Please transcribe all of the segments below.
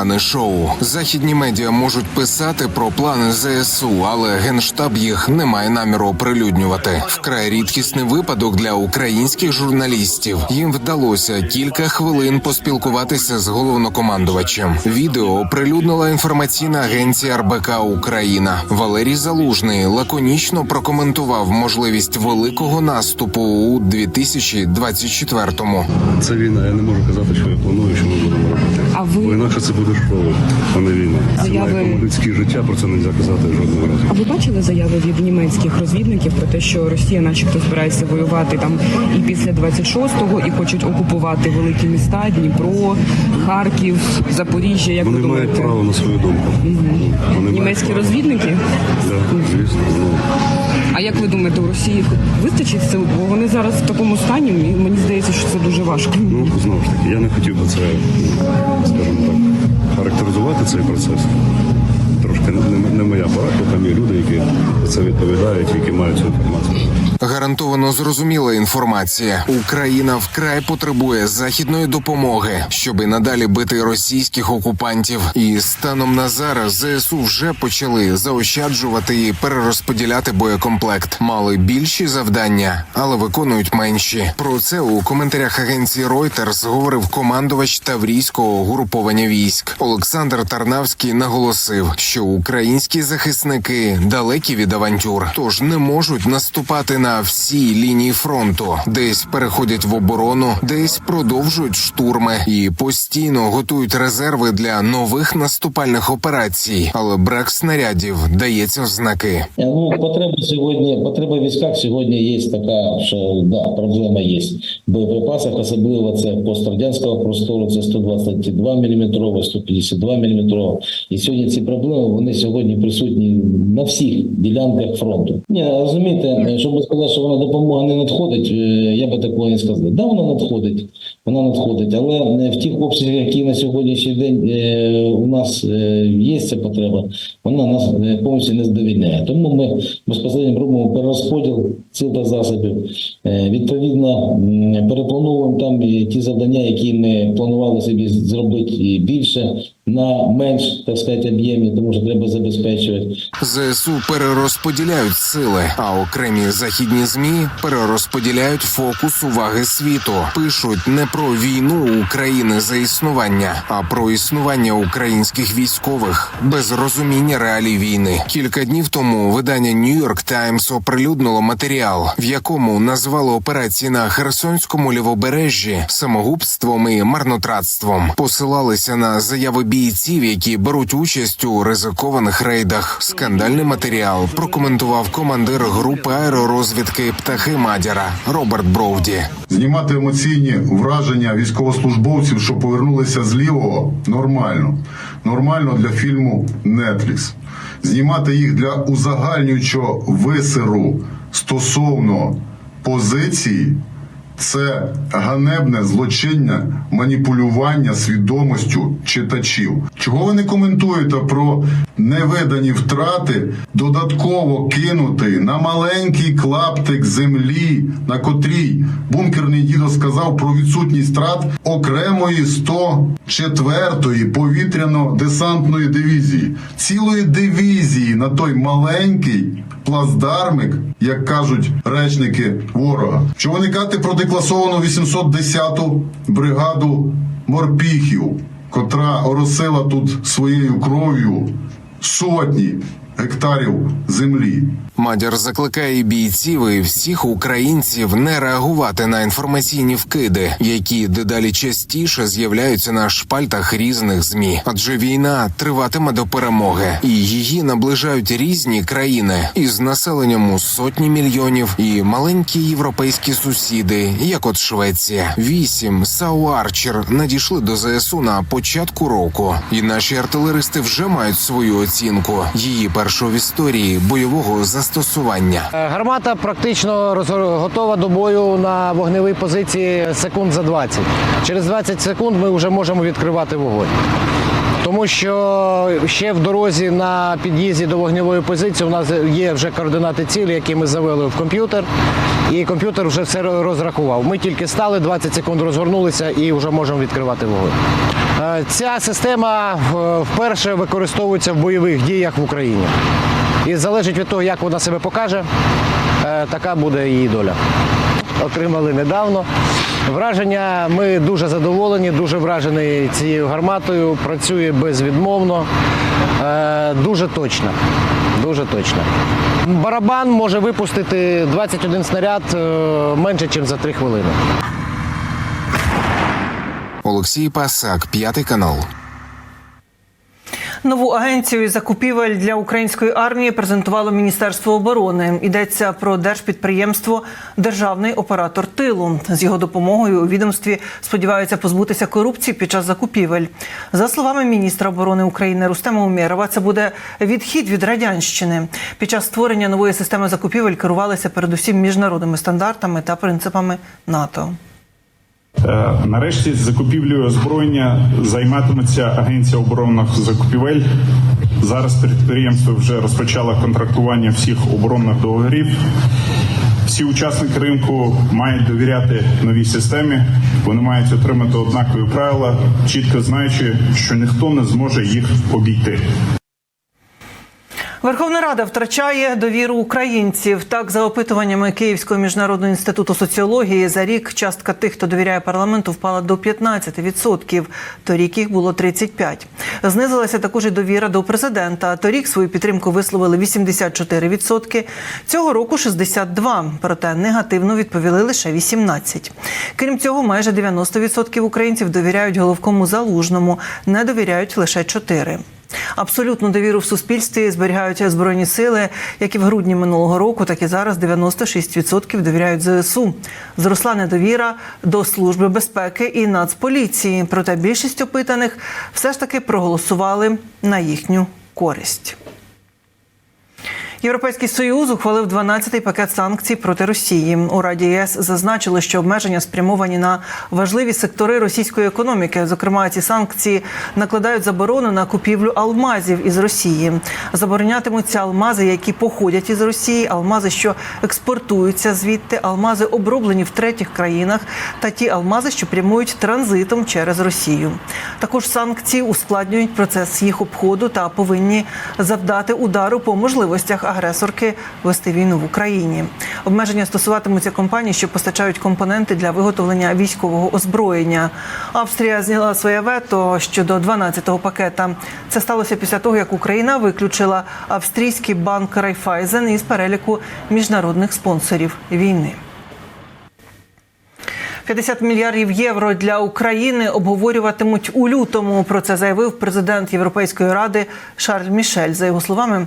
а не шоу. Західні медіа можуть писати про плани ЗСУ, але генштаб їх не має наміру оприлюднювати. Вкрай рідкісний випадок для українських журналістів. Їм вдалося кілька хвилин поспілкуватися з головнокомандувачем. Відео оприлюднила інформаційна агенція РБК Україна. Валерій Залужний лаконічно прокоментував можливість великого наступу у 2024-му. Це війна. Я не можу казати, що я планую, що ми. А ви- Бо інакше це буде шоу, а не війна. Заяви- людське життя, про це не можна казати жодного разу. А ви бачили заяви від німецьких розвідників про те, що Росія, начебто, збирається воювати там і після 26-го, і хочуть окупувати великі міста Дніпро, Харків, Запоріжжя. Як Вони ви мають право на свою думку. Вони Німецькі право. розвідники? Да, звісно. Ну, А як ви думаєте, у Росії вистачить сил? Бо вони зараз в такому стані, і мені здається, що це дуже важко. ну знову ж таки, я не хотів би це, скажімо цей процес. Трошки не, моя пора, там є люди, які за це відповідають, які мають цю інформацію. Гарантовано зрозуміла інформація. Україна вкрай потребує західної допомоги, щоб і надалі бити російських окупантів. І станом на зараз ЗСУ вже почали заощаджувати і перерозподіляти боєкомплект. Мали більші завдання, але виконують менші. Про це у коментарях агенції Reuters говорив командувач Таврійського угруповання військ. Олександр Тарнавський наголосив, що українські захисники далекі від авантюр, тож не можуть наступати на всі лінії фронту, десь переходять в оборону, десь продовжують штурми і постійно готують резерви для нових наступальних операцій. Але брак снарядів дається в знаки. Ну, потреба сьогодні, потреба в військах сьогодні є така, що да, проблема є. В боєприпасах, особливо це пострадянського простору, це 122 мм, 152 мм. І сьогодні ці проблеми вони сьогодні присутні на всіх ділянках фронту. Ні, розумієте, щоб сказати, що вона допомога не надходить, е, я би такого не сказав. Да, вона надходить, вона надходить, але не в тих обсягах, які на сьогоднішній день е, у нас е, є ця потреба, вона нас е, повністю не задовільняє. Тому ми безпосередньо робимо перерозподіл сил та засобів. Е, Відповідно, переплановуємо там ті завдання, які ми планували собі зробити і більше на менш так сказати, об'ємі, тому що треба забезпечувати. ЗСУ перерозподіляють сили, а окремі західні змі перерозподіляють фокус уваги світу. Пишуть не про війну України за існування, а про існування українських військових без розуміння реалій війни. Кілька днів тому видання New York Times оприлюднило матеріал, в якому назвало операції на Херсонському лівобережжі самогубством і марнотратством. Посилалися на заяви бійців, які беруть участь у ризикованих рейдах. Скандальний матеріал прокоментував командир групи аеророзвідки птахи Мадяра Роберт Броуді. Знімати емоційні враження військовослужбовців, що повернулися з лівого, нормально. Нормально для фільму Netflix. Знімати їх для узагальнюючого висеру стосовно позиції це ганебне злочиння маніпулювання свідомостю читачів. Чого ви не коментуєте про невидані втрати, додатково кинутий на маленький клаптик землі, на котрій бункерний дідо сказав про відсутність втрат окремої 104-ї повітряно-десантної дивізії, цілої дивізії на той маленький плацдармик, як кажуть речники ворога. Що вони кажете про декласовану 810-ту бригаду морпіхів, котра оросила тут своєю кров'ю сотні гектарів землі. Мадяр закликає бійців і всіх українців не реагувати на інформаційні вкиди, які дедалі частіше з'являються на шпальтах різних змі. Адже війна триватиме до перемоги, і її наближають різні країни із населенням у сотні мільйонів і маленькі європейські сусіди, як от Швеція. Вісім Сау Арчер надійшли до ЗСУ на початку року, і наші артилеристи вже мають свою оцінку. Її першого в історії бойового застосування. Е, Гармата практично готова до бою на вогневій позиції секунд за 20. Через 20 секунд ми вже можемо відкривати вогонь. Тому що ще в дорозі на під'їзді до вогневої позиції у нас є вже координати цілі, які ми завели в комп'ютер. і комп'ютер вже все розрахував. Ми тільки стали, 20 секунд розгорнулися і вже можемо відкривати вогонь. Е, Ця система вперше використовується в бойових діях в Україні. І залежить від того, як вона себе покаже, е, така буде її доля. Отримали недавно. Враження ми дуже задоволені, дуже вражений цією гарматою. Працює безвідмовно, е, дуже точно. Дуже точно. Барабан може випустити 21 снаряд е, менше, ніж за 3 хвилини. Олексій Пасак, п'ятий канал. Нову агенцію закупівель для української армії презентувало Міністерство оборони. Йдеться про держпідприємство Державний оператор тилу. З його допомогою у відомстві сподіваються позбутися корупції під час закупівель. За словами міністра оборони України Рустема Умєрова, це буде відхід від радянщини. Під час створення нової системи закупівель керувалися передусім міжнародними стандартами та принципами НАТО. Е, Нарешті закупівлею озброєння займатиметься Агенція оборонних закупівель. Зараз підприємство вже розпочало контрактування всіх оборонних договорів. Всі учасники ринку мають довіряти новій системі. Вони мають отримати однакові правила, чітко знаючи, що ніхто не зможе їх обійти. Верховна Рада втрачає довіру українців. Так, за опитуваннями Київського міжнародного інституту соціології, за рік частка тих, хто довіряє парламенту, впала до 15%. Торік їх було 35%. Знизилася також і довіра до президента. Торік свою підтримку висловили 84%. Цього року 62%. Проте негативно відповіли лише 18%. Крім цього, майже 90% українців довіряють головкому залужному, не довіряють лише 4%. Абсолютну довіру в суспільстві зберігають збройні сили, як і в грудні минулого року, так і зараз 96% довіряють ЗСУ. Зросла недовіра до служби безпеки і нацполіції. Проте більшість опитаних все ж таки проголосували на їхню користь. Європейський союз ухвалив 12-й пакет санкцій проти Росії. У Раді ЄС зазначили, що обмеження спрямовані на важливі сектори російської економіки. Зокрема, ці санкції накладають заборону на купівлю алмазів із Росії. Заборонятимуться алмази, які походять із Росії, алмази, що експортуються звідти, алмази оброблені в третіх країнах, та ті алмази, що прямують транзитом через Росію. Також санкції ускладнюють процес їх обходу та повинні завдати удару по можливостях агресорки вести війну в Україні. Обмеження стосуватимуться компаній, що постачають компоненти для виготовлення військового озброєння. Австрія зняла своє вето щодо 12-го пакета. Це сталося після того, як Україна виключила австрійський банк Райфайзен із переліку міжнародних спонсорів війни. 50 мільярдів євро для України обговорюватимуть у лютому. Про це заявив президент Європейської ради Шарль Мішель. За його словами,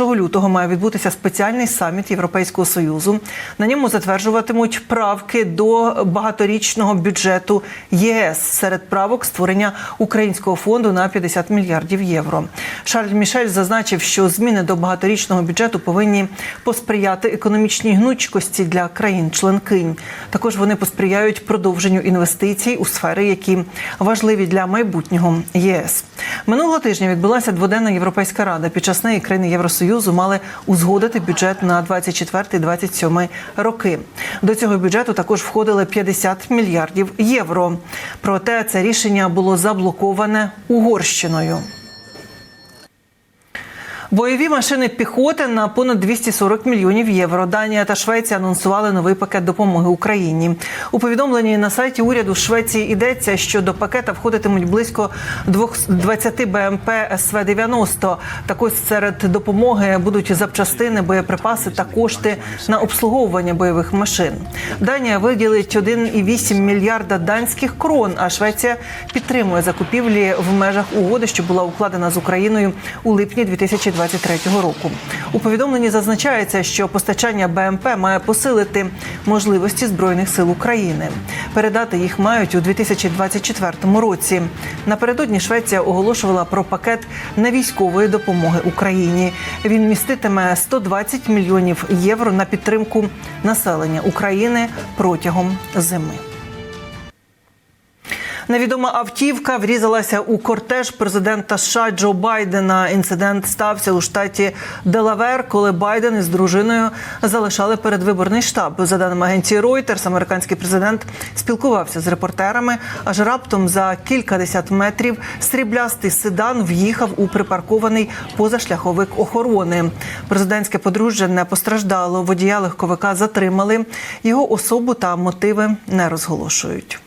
1 лютого має відбутися спеціальний саміт Європейського союзу. На ньому затверджуватимуть правки до багаторічного бюджету ЄС серед правок створення українського фонду на 50 мільярдів євро. Шарль Мішель зазначив, що зміни до багаторічного бюджету повинні посприяти економічній гнучкості для країн-членкинь. Також вони посприяють продовженню інвестицій у сфери, які важливі для майбутнього ЄС. Минулого тижня відбулася дводенна європейська рада. Під час неї країни Євросоюзу мали узгодити бюджет на 24-27 роки. До цього бюджету також входили 50 мільярдів євро. Проте це рішення було заблоковане Угорщиною. Бойові машини піхоти на понад 240 мільйонів євро. Данія та Швеція анонсували новий пакет допомоги Україні. У повідомленні на сайті уряду Швеції йдеться, що до пакета входитимуть близько 20 БМП СВ 90 Також серед допомоги будуть запчастини, боєприпаси та кошти на обслуговування бойових машин. Данія виділить 1,8 мільярда данських крон. А Швеція підтримує закупівлі в межах угоди, що була укладена з Україною у липні 2020 2023 року. У повідомленні зазначається, що постачання БМП має посилити можливості збройних сил України. Передати їх мають у 2024 році. Напередодні Швеція оголошувала про пакет невійськової допомоги Україні. Він міститиме 120 мільйонів євро на підтримку населення України протягом зими. Невідома автівка врізалася у кортеж президента США Джо Байдена. Інцидент стався у штаті Делавер, коли Байден із дружиною залишали передвиборний штаб. За даними агенції Reuters, американський президент спілкувався з репортерами. Аж раптом за кількадесят метрів сріблястий седан в'їхав у припаркований позашляховик охорони. Президентське подружжя не постраждало. Водія легковика затримали. Його особу та мотиви не розголошують.